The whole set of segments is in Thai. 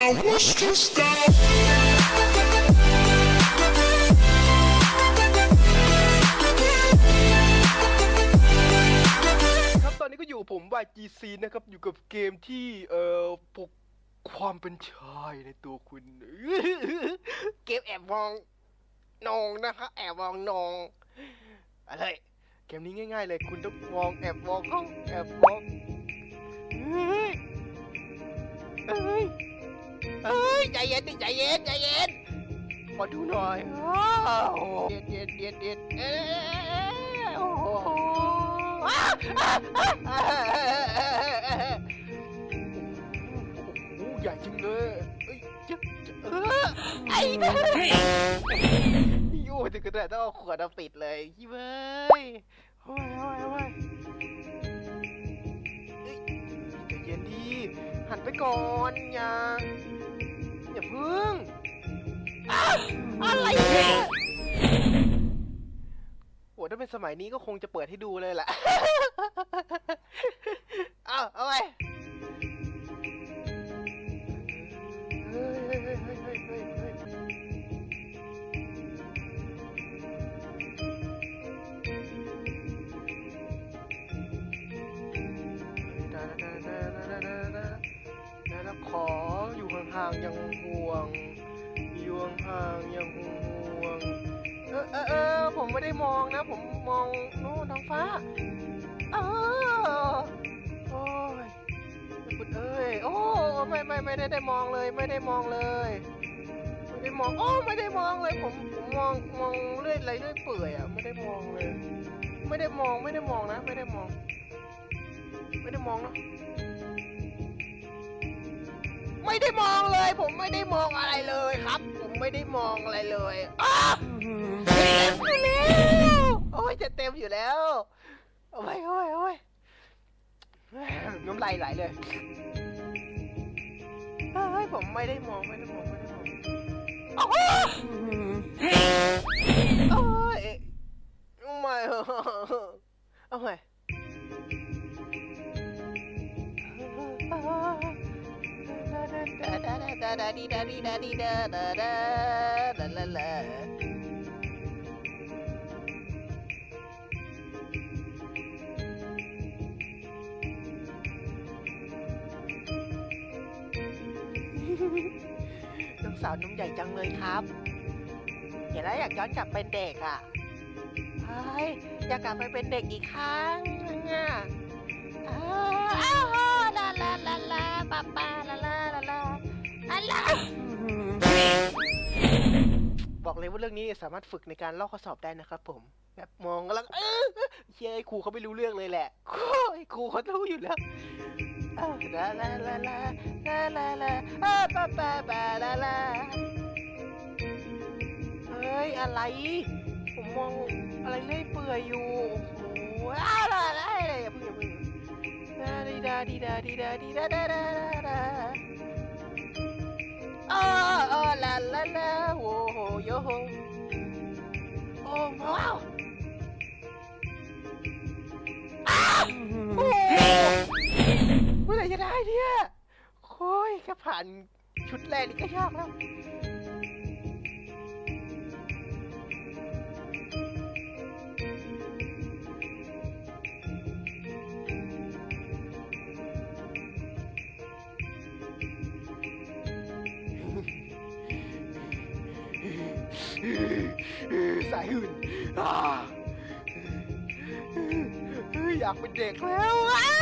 I was just down. ครับตอนนี้ก็อยู่กับผม YGC นะครับ อยู่กับเกมที่เอ่อปลุกความเป็นชายในตัวคุณ เกมแอบมองนองนะครับแอบมองนองอะไรเกมนี้ง่าย ๆ เลยคุณต้องมองแอบมองเขาแอบมอง ใจเย็นดิใจเย็นใจเย็นขอดูหน่อยอ้าวเด็ดเด็ดเด็ดเด็ดเอ้ยโอ้โหอ้าวอ้าวอ้าวอ้าวโอ้โหใหญ่จริงเลยเอ้ยจะจะเออไอ้เด้อยูถึงกระดต้องเอาขวดเอาปิดเลยยี่เว้ยโอ้ยโอ้ยโอ้ยเอ้ยใจเย็นดีหันไปก่อนย่าอย่า พึ่งอ้าวอะไรเนี่ยโอ้ถ้าเป็นสมัยนี้ก็คงจะเปิดให้ดูเลยแหละ เอาเอาไปางยังห่วงยู่ห่างยังห่วง เออเออเออผมไม่ได้มองนะ ผมมองนู่นท้องฟ้าเออโอ้ยคุณเอ้ย โอ้ไม่ไม่ไม่ได้ได้มองเลย ไม่ได้มองเลยไม่ได้มอง โอ้ไม่ได้มองเลย ผมผมมองมองเรื่อยไรเรื่อยเปื่อยอะไม่ได้มองเลย ไม่ได้มองไม่ได้มองนะ ไม่ได้มอง ไม่ได้มองเนะ ไม่ได้มองเลย ผมไม่ได้มองอะไรเลยครับ ผมไม่ได้มองอะไรเลยอ้าเต็มอยู่แล้วโอ้ยจะเต็มอยู่แล้วโอ้ยโอ้ยโอ้ยน้ำลายไหลเลยเฮ้ยผมไม่ได้มองไม่ได้มองไม่ได้มอง น้องสาวนุ่มใหญ่จังเลยครับเห็นแล้วอยากย้อนกลับเป็นเด็กอะอยากกลับไปเป็นเด็กอีกครั้งนึงอะอ้าว บอกเลยว่าเรื่องนี้สามารถฝึกในการลอกข้อสอบได้นะครับผม แบบมองแล้วเออเฮียไอ้ครูเขาไม่รู้เรื่องเลยแหละโอ้ยครูเขารู้อยู่แล้วลาลาลาลาลาลาลาอาปาปาปาลาลาเฮ้ยอะไร ผมมองอะไรเล่ยเปื่อยอยู่โอ้โหอ้าวอะไรอะไรอย่าเพิ่งอย่าเพิ่งดาดีดาดีดาดีดาดีดาดาดาดา อ๋ออ๋อลาลาลาโอ้โหโยโฮโอ้ว้าวอ้าวโอ้เมื่อไหร่จะได้เนี่ยโอ้ยแค่ผ่านชุดแรกนี่ก็ยากแล้ว สายหื่นอ่าอยากเป็นเด็กแล้วไอ้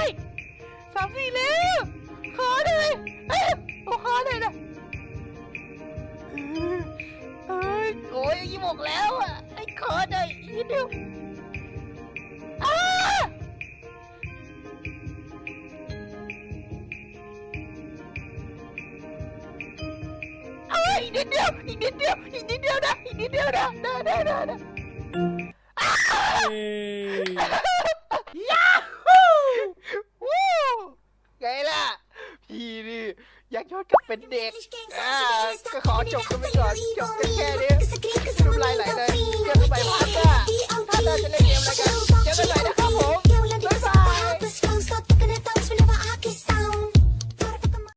สามสี่แล้ว อีกนิดเดียว อีกนิดเดียว อีกนิดเดียวนะ อีกนิดเดียวนะได้ได้ได้ได้ยาฮูวู้ไงล่ะ พี่นี่อยากย้อนกลับเป็นเด็ก อ่า ก็ขอจบกันไปก่อน จบกันแค่นี้น้ำลายไหลเลย